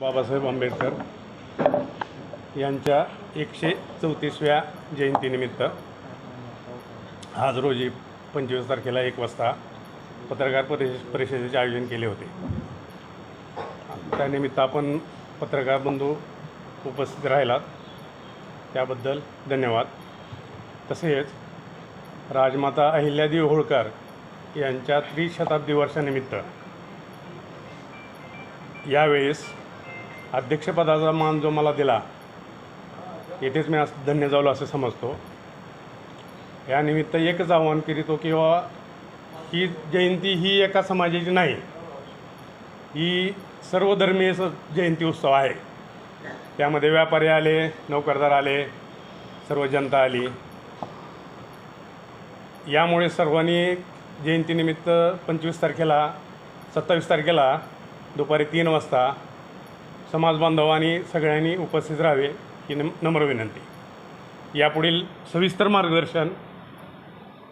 बाबासाहेब आंबेडकर यांच्या एकशे चौतीसव्या जयंतीनिमित्त आज रोजी पंचवीस तारखेला एक वाजता पत्रकार परिष परिषदेचे आयोजन केले होते. त्यानिमित्त आपण पत्रकार बंधू उपस्थित राहिलात. त्याबद्दल धन्यवाद. तसेच राजमाता अहिल्यादेवी होळकर यांच्या त्रिशताब्दी वर्षानिमित्त यावेळेस अध्यक्षपदाचा मान जो मला दिला येथेच मी असं धन्य झालो असं समजतो. यानिमित्त एकच आव्हान करीतो किंवा ही जयंती ही एका समाजाची नाही ही सर्वधर्मीय स- जयंती उत्सव आहे. त्यामध्ये व्यापारी आले नोकरदार आले सर्व जनता आली. यामुळे सर्वांनी जयंतीनिमित्त पंचवीस तारखेला सत्तावीस तारखेला दुपारी तीन वाजता समाजबांधवांनी सगळ्यांनी उपस्थित राहावे ही नम नम्र विनंती. यापुढील सविस्तर मार्गदर्शन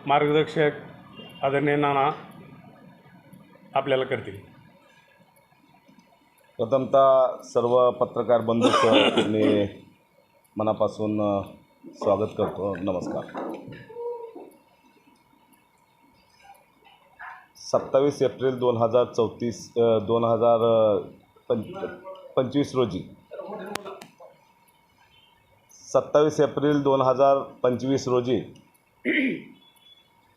मार्गदर्शक आदरणीय नाना आपल्याला करतील. प्रथमतः सर्व पत्रकार बंधूचं मी मनापासून स्वागत करतो. नमस्कार. सत्तावीस एप्रिल दोन हजार चौतीस दोन हजार पंच पंचवीस रोजी. सत्तावीस एप्रिल दोन हजार पंचवीस रोजी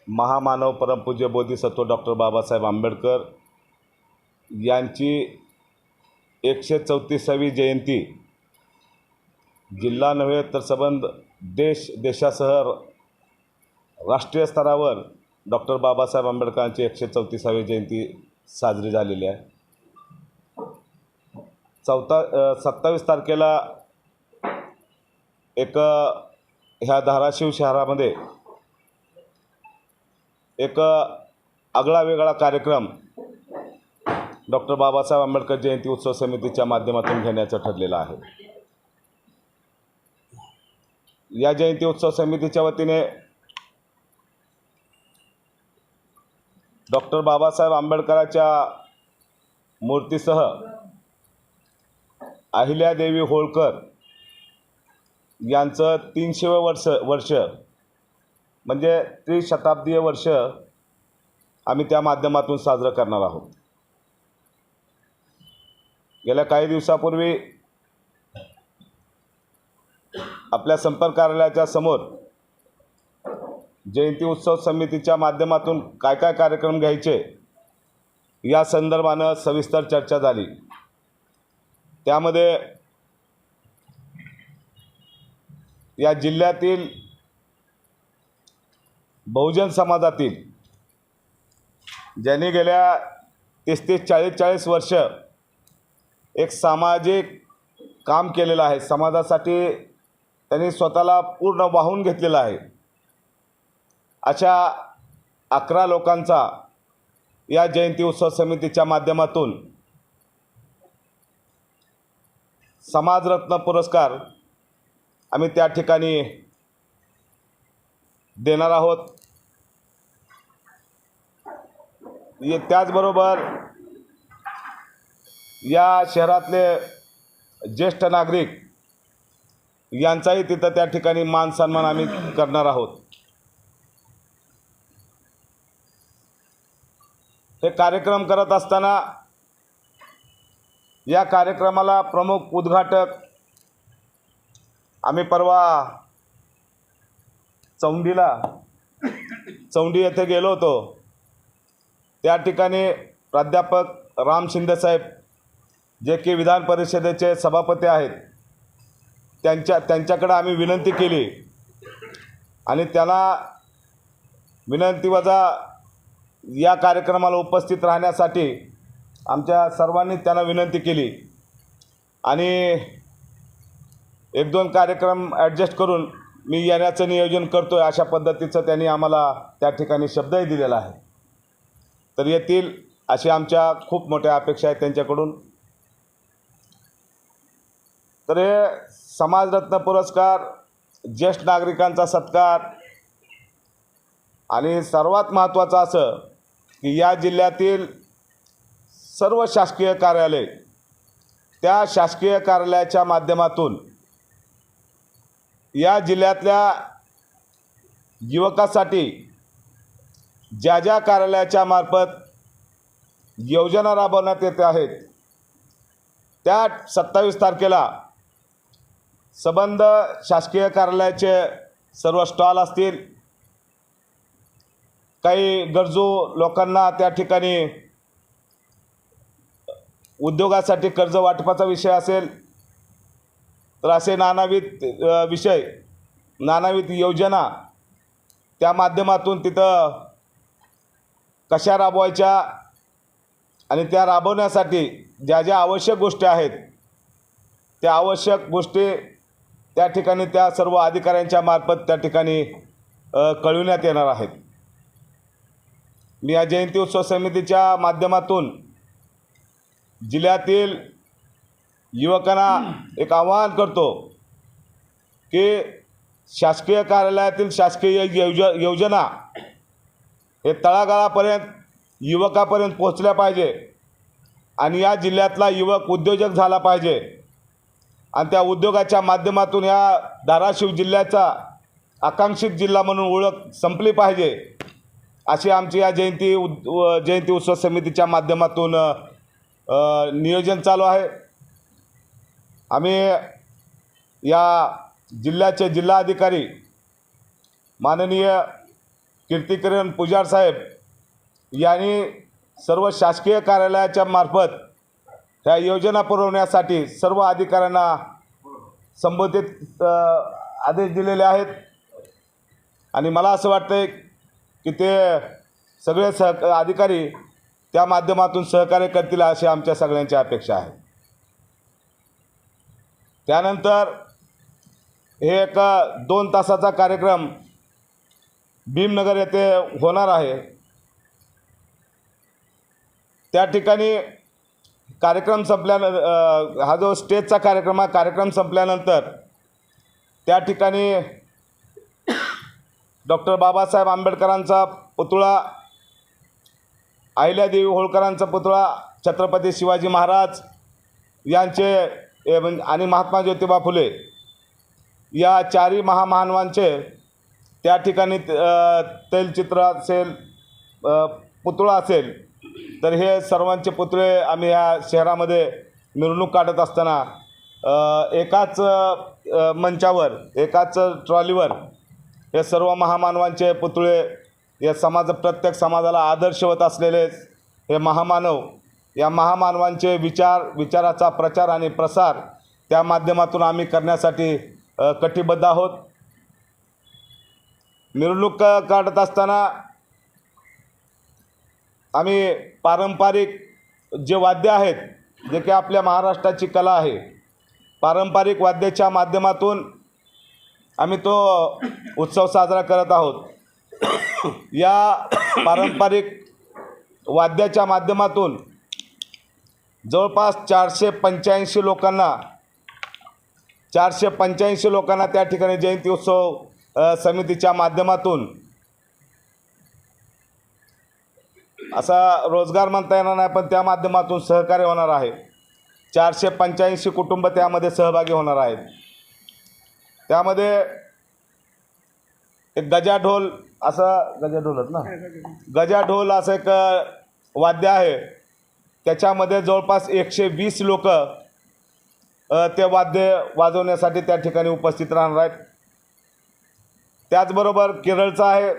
महामानव परमपूज्य बोधिसत्व डॉक्टर बाबासाहेब आंबेडकर यांची एकशे चौतीसावी जयंती. जिल्हा नव्हे तर संबंध देश देशासह राष्ट्रीय स्तरावर डॉक्टर बाबासाहेब आंबेडकरांची एकशे चौतीसावी जयंती साजरी झालेली आहे. चौथा सत्तावीस तारखेला एक ह्या धाराशिव शहरामध्ये एक आगळा वेगळा कार्यक्रम डॉक्टर बाबासाहेब आंबेडकर जयंती उत्सव समितीच्या माध्यमातून घेण्याचं ठरलेलं आहे. या जयंती उत्सव समितीच्या वतीने डॉक्टर बाबासाहेब आंबेडकराच्या मूर्तीसह अहिल्यादेवी होळकर यांचं तीनशेवं वर्ष वर्ष म्हणजे त्रिशताब्दीय वर्ष आम्ही त्या माध्यमातून साजरं करणार आहोत. गेल्या काही दिवसापूर्वी आपल्या संपर्क कार्यालयाच्या समोर जयंती उत्सव समितीच्या माध्यमातून काय काय कार्यक्रम घ्यायचे या संदर्भानं सविस्तर चर्चा झाली. त्यामध्ये या जिल्ह्यातील बहुजन समाजातील ज्यांनी गेल्या तीस तीस चाळीस चाळीस वर्ष एक सामाजिक काम केलेलं आहे समाजासाठी त्यांनी स्वतःला पूर्ण वाहून घेतलेलं आहे. अशा अकरा लोकांचा या जयंती उत्सव समितीच्या माध्यमातून समाजरत्न पुरस्कार आम्ही त्या ठिकाणी देणार आहोत. ये त्याचबरोबर या शहरातले ज्येष्ठ नागरिक यांचाही तिथं त्या ठिकाणी मान सन्मान आम्ही करणार आहोत. हे कार्यक्रम करत असताना या कार्यक्रमाला प्रमुख उद्घाटक आम्ही परवा चौंडीला चौंडी येथे गेलो होतो. त्या ठिकाणी प्राध्यापक राम शिंदेसाहेब जे की विधान परिषदेचे सभापती आहेत त्यांच्या त्यांच्याकडे आम्ही विनंती केली. आणि त्याला विनंती वजा या कार्यक्रमाला उपस्थित राहण्यासाठी आमच्या सर्वांनी त्यांना विनंती केली. आणि एक दोन कार्यक्रम ॲडजस्ट करून मी येण्याचं नियोजन करतो आहे अशा पद्धतीचं त्यांनी आम्हाला त्या ठिकाणी शब्दही दिलेला आहे. तर येतील अशी आमच्या खूप मोठ्या अपेक्षा आहेत त्यांच्याकडून. तर हे समाजरत्न पुरस्कार ज्येष्ठ नागरिकांचा सत्कार आणि सर्वात महत्त्वाचं असं की या जिल्ह्यातील सर्व शासकीय कार्यालय त्या शासकीय कार्यालयाच्या माध्यमातून या जिल्ह्यातल्या युवकासाठी ज्या ज्या कार्यालयाच्या मार्फत योजना राबवण्यात येत आहेत त्या सत्तावीस तारखेला संबंध शासकीय कार्यालयाचे सर्व स्टॉल असतील काही गरजू लोकांना त्या ठिकाणी उद्योगासाठी कर्ज वाटपाचा विषय असेल तर असे नानाविध विषय नानाविध योजना त्या माध्यमातून तिथं कशा राबवायच्या आणि त्या राबवण्यासाठी ज्या ज्या आवश्यक गोष्टी आहेत त्या आवश्यक गोष्टी त्या ठिकाणी त्या सर्व अधिकाऱ्यांच्या मार्फत त्या ठिकाणी कळविण्यात येणार आहेत. मी या जयंती उत्सव समितीच्या माध्यमातून जिल्ह्यातील युवकांना एक आवाहन करतो की शासकीय कार्यालयातील शासकीय योज योजना हे तळागाळापर्यंत युवकापर्यंत पोचल्या पाहिजे आणि या जिल्ह्यातला युवक उद्योजक झाला पाहिजे. आणि त्या उद्योगाच्या माध्यमातून या धाराशिव जिल्ह्याचा आकांक्षित जिल्हा म्हणून ओळख संपली पाहिजे. अशी आमची या जयंती उद व- जयंती उत्सव समितीच्या माध्यमातून नियोजन चालू आहे. आम्ही या जिल्ह्याचे जिल्हाधिकारी माननीय कीर्तिकिरण पुजार साहेब यांनी सर्व शासकीय कार्यालयाच्या मार्फत ह्या योजना पुरवण्यासाठी सर्व अधिकाऱ्यांना संबोधित आदेश दिलेले आहेत. आणि मला असं वाटतं की ते सगळे सह अधिकारी त्या माध्यमातून सहकार्य करतील अशी आमच्या सगळ्यांची अपेक्षा आहे. त्यानंतर हे एक दोन तासाचा कार्यक्रम भीमनगर येथे होणार आहे. त्या ठिकाणी कार्यक्रम संपल्यानंतर हा जो स्टेजचा कार्यक्रम आहे कार्यक्रम संपल्यानंतर त्या ठिकाणी डॉक्टर बाबासाहेब आंबेडकरांचा पुतळा अहिल्यादेवी होळकरांचा पुतळा छत्रपती शिवाजी महाराज यांचे ए, आणि महात्मा ज्योतिबा फुले या चारही महामानवांचे त्या ठिकाणी तैलचित्र असेल पुतळा असेल तर हे सर्वांचे पुतळे आम्ही या शहरामध्ये मिरवणूक काढत असताना एकाच मंचावर एकाच ट्रॉलीवर हे सर्व महामानवांचे पुतळे या समाज प्रत्येक समाजाला आदर्शवत असलेले हे महामानव या महामानवांचे विचार विचाराचा प्रचार आणि प्रसार त्या माध्यमातून आम्ही करण्यासाठी कटिबद्ध आहोत. मिरवणूक काढत असताना आम्ही पारंपरिक जे वाद्य आहेत जे की आपल्या महाराष्ट्राची कला आहे पारंपरिक वाद्याच्या माध्यमातून आम्ही तो उत्सव साजरा करत आहोत. या पारंपरिक वाद्याच्या माध्यमातून जवळपास चारशे पंच्याऐंशी लोकांना चारशे पंच्याऐंशी लोकांना त्या ठिकाणी जयंती उत्सव समितीच्या माध्यमातून असा रोजगार म्हणता येणार नाही पण त्या माध्यमातून सहकार्य होणार आहे. चारशे पंच्याऐंशी कुटुंब त्यामध्ये सहभागी होणार आहेत. त्यामध्ये एक गजाढोल असं गजाढोलच ना? गजाढोल असं एक वाद्य आहे. त्याच्यामध्ये जवळपास एकशे वीस लोक ते वाद्य वाजवण्यासाठी त्या ठिकाणी उपस्थित राहणार आहेत. त्याचबरोबर केरळचं आहे.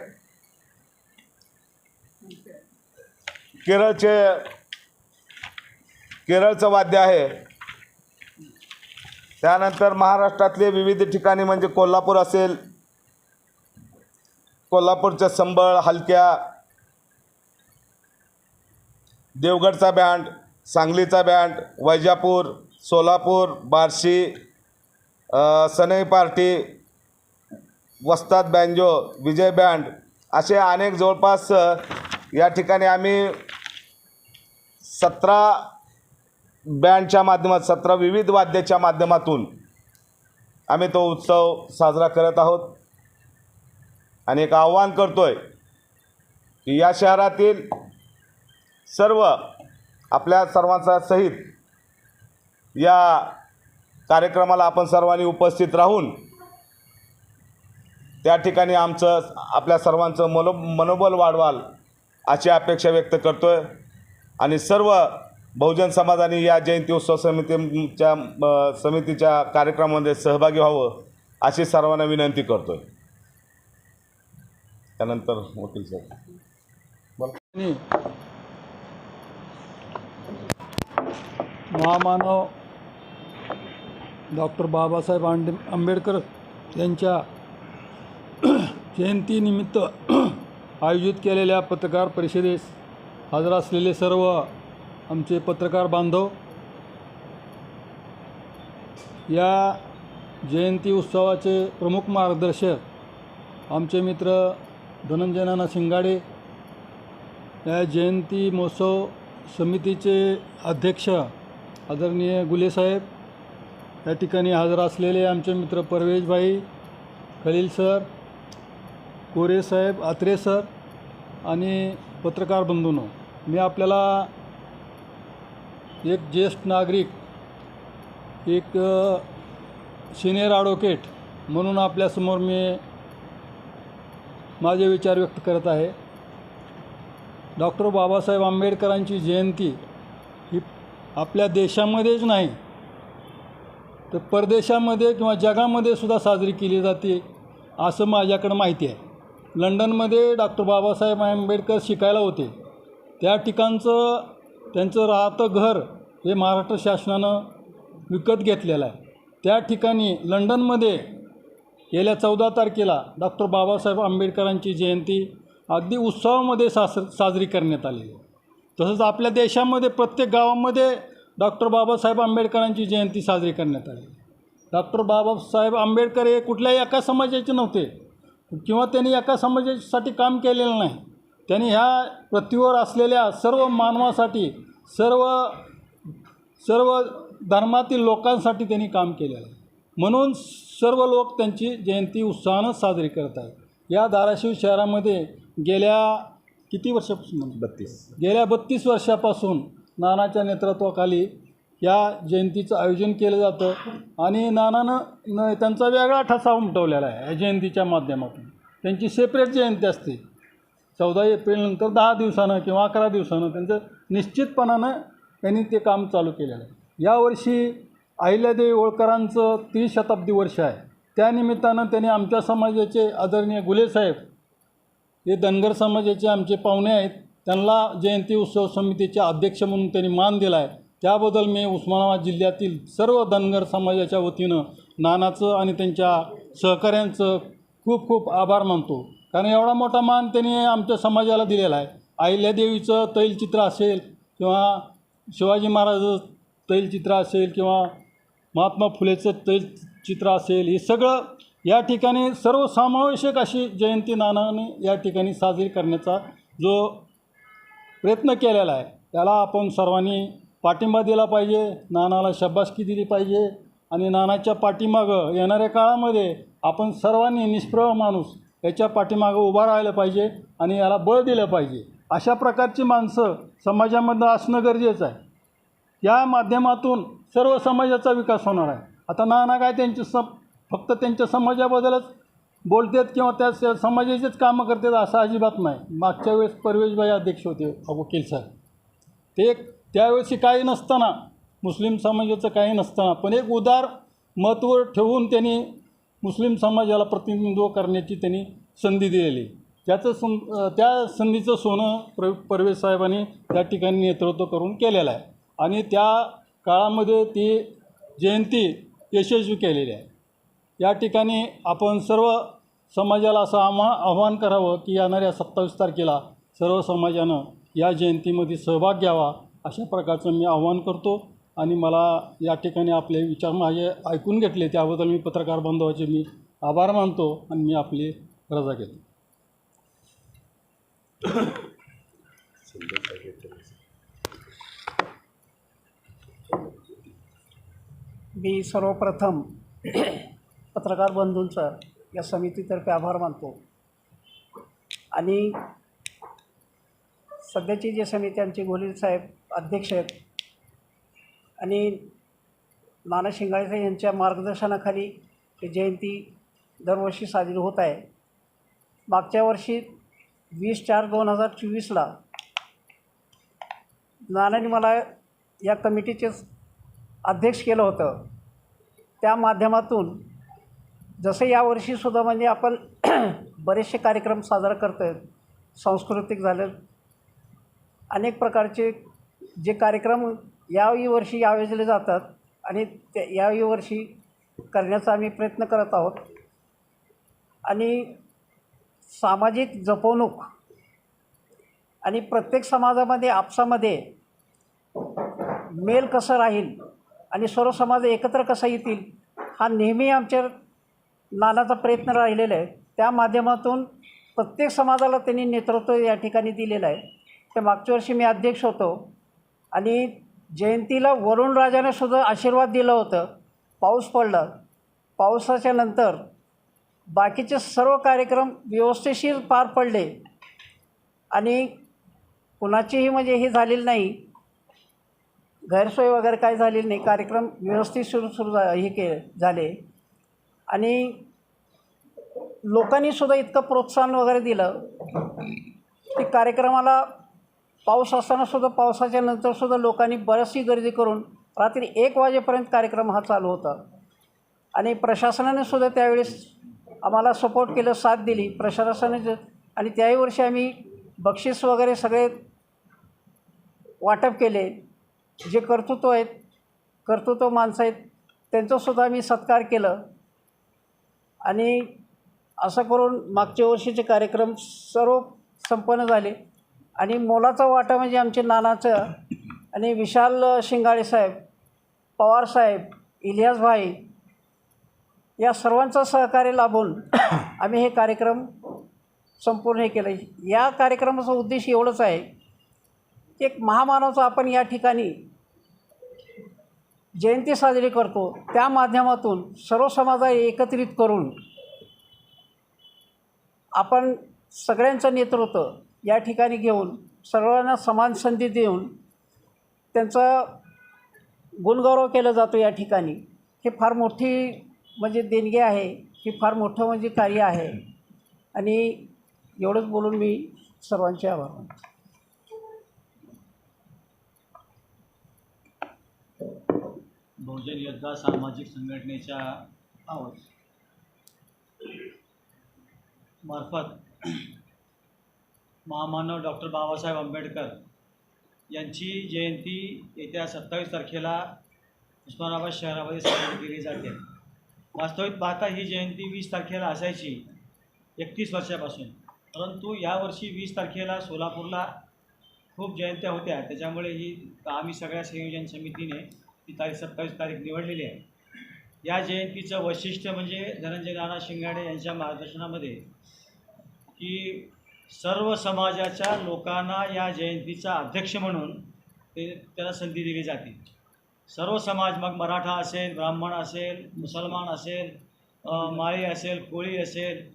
केरळचे केरळचं वाद्य आहे. त्यानंतर महाराष्ट्रातले विविध ठिकाणी म्हणजे कोल्हापूर असेल कोल्हापूरच्या संबळ हलक्या देवगडचा बँड सांगलीचा बँड वैजापूर सोलापूर बार्शी सनई पार्टी वस्ताद बँजो विजय बँड असे अनेक जवळपास या ठिकाणी आम्ही सतरा बँडच्या माध्यमात सतरा विविध वाद्याच्या माध्यमातून आम्ही तो उत्सव साजरा करत आहोत. आणि एक आव्हान करतो आहे की या शहरातील सर्व आपल्या सर्वांचा सहित या कार्यक्रमाला आपण सर्वांनी उपस्थित राहून त्या ठिकाणी आमचं आपल्या सर्वांचं मनो मनोबल वाढवाल अशी अपेक्षा व्यक्त करतो आहे आणि सर्व बहुजन समाजाने या जयंती उत्सव समितीच्या समितीच्या कार्यक्रमामध्ये सहभागी व्हावं अशी सर्वांना विनंती करतो आहे त्यानंतर वकील साहेब. महामानव डॉक्टर बाबासाहेब आंबे आंबेडकर यांच्या जयंतीनिमित्त आयोजित केलेल्या पत्रकार परिषदेस हजर असलेले सर्व आमचे पत्रकार बांधव या जयंती उत्सवाचे प्रमुख मार्गदर्शक आमचे मित्र धनंजय नाना शिंगाडे या जयंती महोत्सव समितीचे अध्यक्ष आदरणीय गुलेसाहेब या ठिकाणी हजर असलेले आमचे मित्र परवेशभाई खलील सर कोरे साहेब आत्रे सर आणि पत्रकार बंधूंनो मी आपल्याला एक ज्येष्ठ नागरिक एक सिनियर ॲडव्होकेट म्हणून आपल्यासमोर मी माझे विचार व्यक्त करत आहे. डॉक्टर बाबासाहेब आंबेडकरांची जयंती ही आपल्या देशामध्येच नाही तर परदेशामध्ये किंवा जगामध्ये सुद्धा साजरी केली जाते असं माझ्याकडं माहिती आहे. लंडनमध्ये डॉक्टर बाबासाहेब आंबेडकर शिकायला होते. त्या ठिकाणचं त्यांचं राहतं घर हे महाराष्ट्र शासनानं विकत घेतलेलं आहे. त्या ठिकाणी लंडनमध्ये गेल्या चौदा तारखेला डॉक्टर बाबासाहेब आंबेडकरांची जयंती अगदी उत्सवामध्ये सास साजरी करण्यात आलेली आहे. तसंच आपल्या देशामध्ये प्रत्येक गावामध्ये डॉक्टर बाबासाहेब आंबेडकरांची जयंती साजरी करण्यात आली. डॉक्टर बाबासाहेब आंबेडकर हे कुठल्याही एका समाजाचे नव्हते. किंवा त्यांनी एका समाजासाठी काम केलेलं नाही. त्यांनी ह्या पृथ्वीवर असलेल्या सर्व मानवासाठी सर्व सर्व धर्मातील लोकांसाठी त्यांनी काम केलेलं आहे. म्हणून सर्व लोक त्यांची जयंती उत्साहानं साजरी करत आहेत. या धाराशिव शहरामध्ये गेल्या किती वर्षापासून बत्तीस. गेल्या बत्तीस वर्षापासून नानाच्या नेतृत्वाखाली या जयंतीचं आयोजन केलं जातं आणि नानानं न त्यांचा वेगळा ठसा उमटवलेला आहे या जयंतीच्या माध्यमातून. त्यांची सेपरेट जयंती असते. चौदा एप्रिलनंतर दहा दिवसानं किंवा अकरा दिवसानं त्यांचं निश्चितपणानं त्यांनी ते काम चालू केलेलं आहे. यावर्षी अहिल्यादेवी होळकरांचं त्रिशताब्दी वर्ष आहे. त्यानिमित्तानं त्यांनी आमच्या समाजाचे आदरणीय गुलेसाहेब हे धनगर समाजाचे आमचे पाहुणे आहेत त्यांना जयंती उत्सव समितीचे अध्यक्ष म्हणून त्यांनी मान दिला आहे त्याबद्दल मी उस्मानाबाद जिल्ह्यातील सर्व धनगर समाजाच्या वतीनं नानाचं आणि त्यांच्या सहकाऱ्यांचं खूप खूप आभार मानतो. कारण एवढा मोठा मान त्यांनी आमच्या समाजाला दिलेला आहे. अहिल्यादेवीचं तैलचित्र असेल किंवा शिवाजी महाराजाचं तैलचित्र असेल किंवा महात्मा फुलेचं तैलचित्र असेल हे सगळं या ठिकाणी सर्वसमावेशक अशी जयंती नानाने या ठिकाणी साजरी करण्याचा जो प्रयत्न केलेला आहे त्याला आपण सर्वांनी पाठिंबा दिला पाहिजे नानाला शब्बासकी दिली पाहिजे आणि नानाच्या पाठीमागं येणाऱ्या काळामध्ये आपण सर्वांनी निष्प्रभ माणूस याच्या पाठीमागं उभा राहिलं पाहिजे आणि याला बळ दिलं पाहिजे. अशा प्रकारची माणसं समाजामधनं असणं गरजेचं आहे. या माध्यमातून सर्व समाजाचा विकास होणार आहे. आता नाना काय त्यांचे सम फक्त त्यांच्या समाजाबद्दलच बोलतात किंवा त्या स- समाजाचेच कामं करतात असं अजिबात नाही. मागच्या वेळेस परवेशबाई अध्यक्ष होते वकील साहेब. ते एक काही नसताना मुस्लिम समाजाचं काही नसताना पण एक उदार महत्त्व ठेवून त्यांनी मुस्लिम समाजाला प्रतिनिधित्व करण्याची त्यांनी संधी दिलेली. त्याचं सं त्या संधीचं सोनं प्र परवेश साहेबांनी त्या ठिकाणी नेतृत्व करून केलेलं आहे. आणि त्या काळामध्ये ती जयंती यशस्वी केलेली आहे. या ठिकाणी आपण सर्व समाजाला असं आव्हा आव्हान करावं की येणाऱ्या सत्तावीस तारखेला सर्व समाजानं या जयंतीमध्ये सहभाग घ्यावा अशा प्रकारचं मी आव्हान करतो. आणि मला या ठिकाणी आपले विचार माझे ऐकून घेतले त्याबद्दल मी पत्रकार बांधवाचे मी आभार मानतो आणि मी आपली रजा घेतो. मी सर्वप्रथम पत्रकार बंधूंचा या समितीतर्फे आभार मानतो. आणि सध्याची जी समिती आमची गोलील साहेब अध्यक्ष आहेत आणि नाना शिंगाळे यांच्या मार्गदर्शनाखाली ही जयंती दरवर्षी साजरी होत आहे. मागच्या वर्षी वीस चार दोन हजार चोवीसला नानाने मला या कमिटीचे अध्यक्ष केलं होतं. त्या माध्यमातून जसं यावर्षीसुद्धा म्हणजे आपण बरेचसे कार्यक्रम साजरा करतो आहेत सांस्कृतिक झालं. अनेक प्रकारचे जे कार्यक्रम याही वर्षी आयोजले जातात आणि त्या याही वर्षी करण्याचा आम्ही प्रयत्न करत आहोत. आणि सामाजिक जपवणूक आणि प्रत्येक समाजामध्ये आपसामध्ये मेल कसं राहील आणि सर्व समाज एकत्र कसा येतील हा नेहमी आमच्या नानाचा प्रयत्न राहिलेला आहे. त्या माध्यमातून प्रत्येक समाजाला त्यांनी नेतृत्व या ठिकाणी दिलेलं आहे. तर मागच्या वर्षी मी अध्यक्ष होतो आणि जयंतीला वरुणराजाने सुद्धा आशीर्वाद दिलं होतं. पाऊस पडला. पावसाच्या नंतर बाकीचे सर्व कार्यक्रम व्यवस्थेशीर पार पडले. आणि कुणाचीही म्हणजे हे झालेलं नाही. गैरसोय वगैरे काय झालेली नाही. कार्यक्रम व्यवस्थित सुरू सुरू झा हे के झाले. आणि लोकांनीसुद्धा इतकं प्रोत्साहन वगैरे दिलं की कार्यक्रमाला पाऊस असतानासुद्धा पावसाच्या नंतरसुद्धा लोकांनी बरीचशी गर्दी करून रात्री एक वाजेपर्यंत कार्यक्रम हा चालू होता. आणि प्रशासनाने सुद्धा त्यावेळेस आम्हाला सपोर्ट केलं साथ दिली. प्रशासनाने ज- आणि त्याही वर्षी आम्ही बक्षीस वगैरे सगळे वाटप केले. जे कर्तृत्व आहेत कर्तृत्व माणसं आहेत त्यांचंसुद्धा आम्ही सत्कार केलं. आणि असं करून मागच्या वर्षीचे कार्यक्रम सर्व संपन्न झाले. आणि मोलाचा वाटा म्हणजे आमचे नानाचं आणि विशाल शिंगाळे साहेब पवार साहेब इलियास भाई या सर्वांचं सहकार्य लाभून आम्ही हे कार्यक्रम संपूर्ण हे केलं. या कार्यक्रमाचा उद्देश एवढंच आहे एक महामानवाचा आपण या ठिकाणी जयंती साजरी करतो. त्या माध्यमातून सर्व समाजा एकत्रित करून आपण सगळ्यांचं नेतृत्व या ठिकाणी घेऊन सर्वांना समान संधी देऊन त्यांचा गुणगौरव केला जातो या ठिकाणी. हे फार मोठी म्हणजे देणगी आहे. हे फार मोठं म्हणजे कार्य आहे. आणि एवढंच बोलून मी सर्वांचे आभार मानतो. बहुजन योद्धा सामाजिक संघटनेच्या आवाज. मार्फत महामानव डॉक्टर बाबासाहेब आंबेडकर यांची जयंती येत्या सत्तावीस तारखेला उस्मानाबाद शहरामध्ये साजरी केली जाते. वास्तविक पाहता ही जयंती वीस तारखेला असायची एकतीस वर्षापासून. परंतु यावर्षी वीस तारखेला सोलापूरला खूप जयंत्या होत्या. त्याच्यामुळे ही आम्ही सगळ्या संयोजन समितीने ती तारीख सत्तावीस तारीख निवडलेली आहे. या जयंतीचं वैशिष्ट्य म्हणजे धनंजय नाना शिंगाडे यांच्या मार्गदर्शनामध्ये की सर्व समाजाच्या लोकांना या जयंतीचा अध्यक्ष म्हणून ते त्याला संधी दिली जाते. सर्व समाज मग मराठा असेल ब्राह्मण असेल मुसलमान असेल माळी असेल कोळी असेल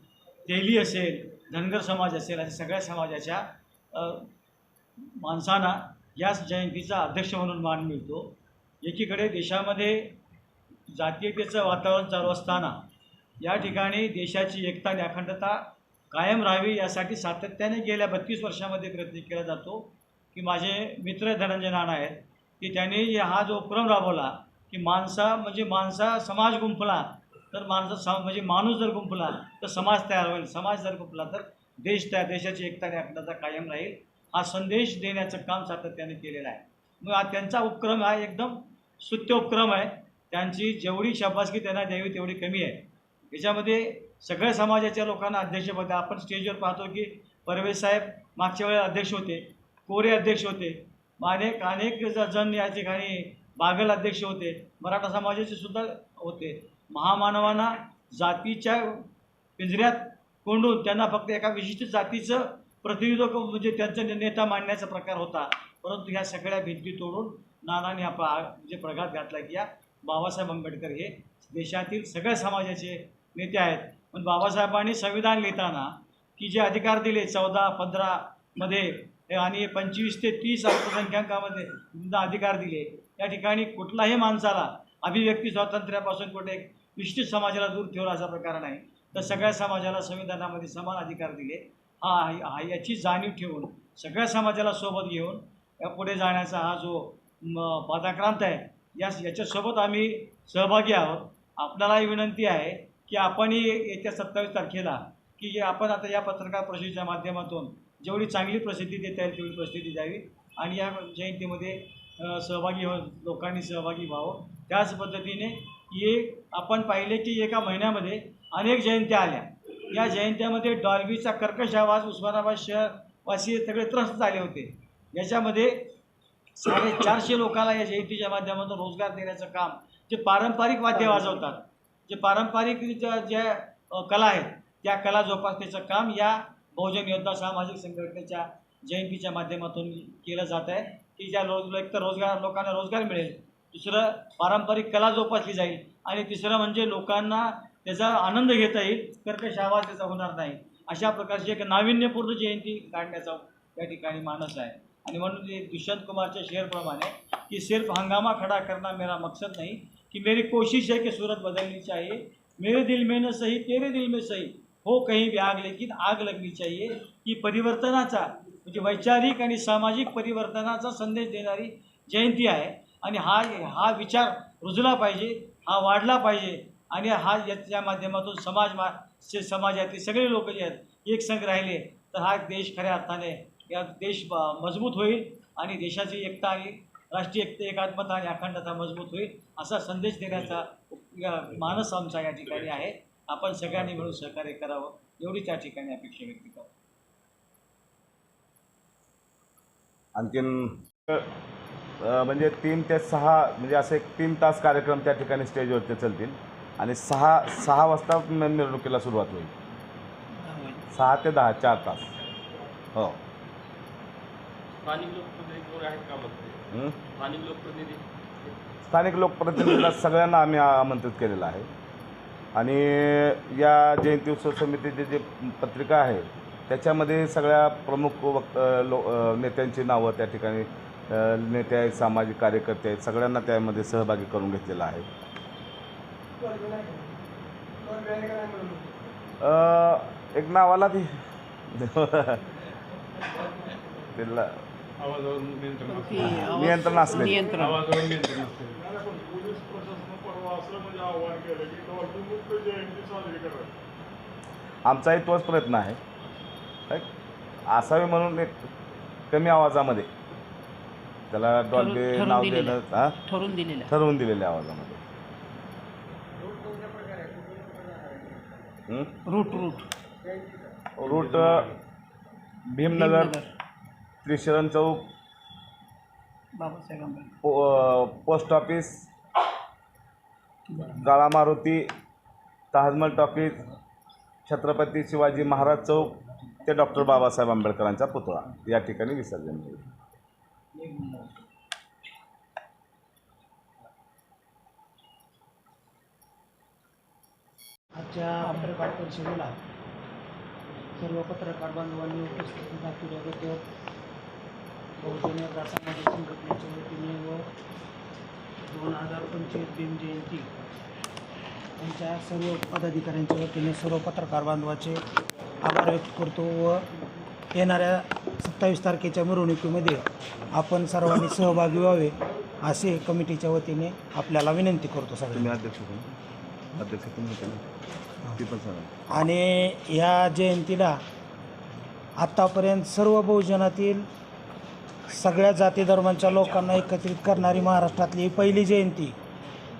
तेली असेल धनगर समाज असेल अशा सगळ्या समाजाच्या माणसांना याच जयंतीचा अध्यक्ष म्हणून मान मिळतो. एकीकडे देशामध्ये जातीयतेचं वातावरण चालू असताना या ठिकाणी देशाची एकता आणि अखंडता कायम राहावी यासाठी सातत्याने गेल्या बत्तीस वर्षामध्ये प्रयत्न केला जातो की माझे मित्र धनंजय नाना आहेत की त्यांनी हा जो उपक्रम राबवला की माणसा म्हणजे माणसा समाज गुंफला तर माणसा सम म्हणजे माणूस जर गुंफला तर समाज तयार होईल. समाज जर गुंफला तर देश त्या देशाची एकता आणि अखंडता कायम राहील. हा संदेश देण्याचं काम सातत्याने केलेलं आहे. मग हा त्यांचा उपक्रम हा एकदम सुत्योपक्रम आहे. त्यांची जेवढी शाबासकी त्यांना द्यावी तेवढी कमी आहे. याच्यामध्ये सगळ्या समाजाच्या लोकांना अध्यक्षपद आपण स्टेजवर पाहतो की परवेश साहेब मागच्या वेळेला अध्यक्ष होते कोरे अध्यक्ष होते अनेक अनेक जण या ठिकाणी बागल अध्यक्ष होते मराठा समाजाचे सुद्धा होते. महामानवांना जातीच्या पिंजऱ्यात कोंडून त्यांना फक्त एका विशिष्ट जातीचं प्रतिनिधित्व म्हणजे त्यांचा नेता मांडण्याचा प्रकार होता. परंतु ह्या सगळ्या भिंती तोडून नानाने हा म्हणजे प्रघात घातला की या बाबासाहेब आंबेडकर हे देशातील सगळ्या समाजाचे नेते आहेत. पण बाबासाहेबांनी संविधान लिहिताना की जे अधिकार दिले चौदा पंधरामध्ये हे आणि पंचवीस ते तीस अल्पसंख्याकामध्ये अधिकार दिले या ठिकाणी कुठलाही माणसाला अभिव्यक्ती स्वातंत्र्यापासून कुठे एक विशिष्ट समाजाला दूर ठेवला असा प्रकार नाही. तर सगळ्या समाजाला संविधानामध्ये समान अधिकार दिले. हा हा याची जाणीव ठेवून सगळ्या समाजाला सोबत घेऊन या पुढे जाण्याचा हा जो म, आहे. या याच्यासोबत आम्ही सहभागी आहोत. आपल्यालाही विनंती आहे की आपणही येत्या सत्तावीस तारखेला की आपण आता या पत्रकार परिषदेच्या माध्यमातून जेवढी चांगली प्रसिद्धी देता येईल तेवढी प्रसिद्धी द्यावी आणि या जयंतीमध्ये सहभागी हो लोकांनी सहभागी व्हावं. त्याच पद्धतीने हे आपण पाहिले की एका महिन्यामध्ये अनेक जयंत्या आल्या. या जयंत्यामध्ये डॉल्बीचा कर्कश आवाज उस्मानाबाद शहरवासी सगळे त्रस्त झाले होते. याच्यामध्ये साडेचारशे लोकांना या जयंतीच्या माध्यमातून रोजगार देण्याचं काम जे पारंपरिक वाद्य वाजवतात जे पारंपरिक ज्या कला आहेत त्या कला जोपासण्याचं काम या बहुजन योद्धा सामाजिक संघटनेच्या जयंतीच्या माध्यमातून केलं जात आहे. की ज्या रोज एक तर रोजगार लोकांना रोजगार मिळेल दुसरं पारंपरिक कला जोपासली जाईल आणि तिसरं म्हणजे लोकांना त्याचा आनंद घेता येईल कर्कश आवाज त्याचा होणार नाही. अशा प्रकारची एक नाविन्यपूर्ण जयंती काढण्याचा या ठिकाणी मानस आहे. आणि म्हणून ते दुष्यंत कुमारच्या शेअरप्रमाणे की सिर्फ हंगामा खड़ा करना मेरा मकसद नहीं कि मेरी कोशिश है कि सूरत बदलनी चाहिए मेरे दिल में न सही तेरे दिल में सही हो कहीं भी आग लेकिन आग लगनी चाहिए की परिवर्तनाचा म्हणजे वैचारिक आणि सामाजिक परिवर्तनाचा संदेश देणारी जयंती आहे. आणि हा हा विचार रुजला पाहिजे हा वाढला पाहिजे आणि हा याच्या माध्यमातून समाज मा से समाजातले सगळे लोक जे आहेत एक संघ राहिले तर हा देश खऱ्या अर्थाने या देश ब- मजबूत होईल आणि देशाची एकता आणि राष्ट्रीय एकता एकात्मता आणि अखंडता मजबूत होईल असा संदेश देण्याचा या मानस आमचा या ठिकाणी आहे. आपण सगळ्यांनी मिळून सहकार्य करावं एवढी त्या ठिकाणी अपेक्षा व्यक्त करतो. आणखीन म्हणजे तीन ते सहा म्हणजे असे एक तीन तास कार्यक्रम त्या ठिकाणी स्टेजवरती चालतील आणि सहा सहा वाजता मिरवणुकीला सुरुवात होईल. सहा ते दहा चार तास. हो. स्थानिक लोकप्रतिनिधी कोण आहेत का म्हणते हं? स्थानिक लोकप्रतिनिधी. स्थानिक लोकप्रतिनिधीला सगळ्यांना आम्ही आमंत्रित केलेलं आहे. आणि या जयंती उत्सव समितीची जी पत्रिका आहे त्याच्यामध्ये सगळ्या प्रमुख वक्त लो अ, नेत्यांची नावं त्या ठिकाणी अ, नेते आहेत सामाजिक कार्यकर्ते आहेत सगळ्यांना त्यामध्ये सहभागी करून घेतलेलं आहे. अ, एक नावाला ती. तिला आवाजावर नियंत्रण असते. असले नियंत्रण आवाजावर नियंत्रण. असते. पोलीस प्रशासनानं परवा असं म्हणजे आव्हान केलं की डॉल्बीमुक्त जयंती साजरी करा आमचाही तोच प्रयत्न आहे. काय? असावे म्हणून एक कमी आवाजामध्ये. त्याला डॉल्बी ठरवून नाव दिलेलं. देणं हा? ठरवून दिलेलं. ठरवून दिलेल्या आवाजामध्ये. हं? रूट रूट रूट अ, भीमनगर. त्रिशरण चौक बाबासाहेब आंबेडकर. पो अ, post office Kala Maruti Taj Mahal talkies Chhatrapati Shivaji Maharaj चौक ते डॉक्टर बाबासाहेब आंबेडकरांचा पुतळा. या ठिकाणी विसर्जन होईल. आजच्या पत्रकार परिषदेला सर्व पत्रकार बांधवांनी उपस्थिती दाखवल्याबद्दल बहुजन योद्धा सामाजिक संघटनेच्या वतीने व दोन हजार पंचवीस भीम जयंती यांच्या सर्व पदाधिकाऱ्यांच्या वतीने सर्व पत्रकार बांधवाचे आभार व्यक्त करतो व येणाऱ्या सत्तावीस तारखेच्या मिरवणुकीमध्ये आपण सर्वांनी सहभागी व्हावे असे कमिटीच्या वतीने आपल्याला विनंती करतो सगळ्यांना. अध्यक्ष अध्यक्ष आणि ह्या जयंतीला आत्तापर्यंत सर्व बहुजनातील सगळ्या जाती धर्मांच्या लोकांना एकत्रित करणारी महाराष्ट्रातली ही पहिली जयंती.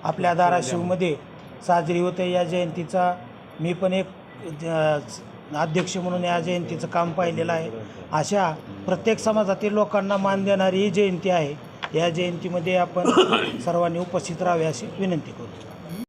आपल्या धाराशिवमध्ये साजरी होते या जयंतीचा. मी पण एक अध्यक्ष म्हणून या जयंतीचं काम पाहिलेलं आहे. अशा प्रत्येक समाजातील लोकांना मान देणारी ही जयंती आहे. या जयंतीमध्ये आपण सर्वांनी उपस्थित राहावे अशी विनंती करतो.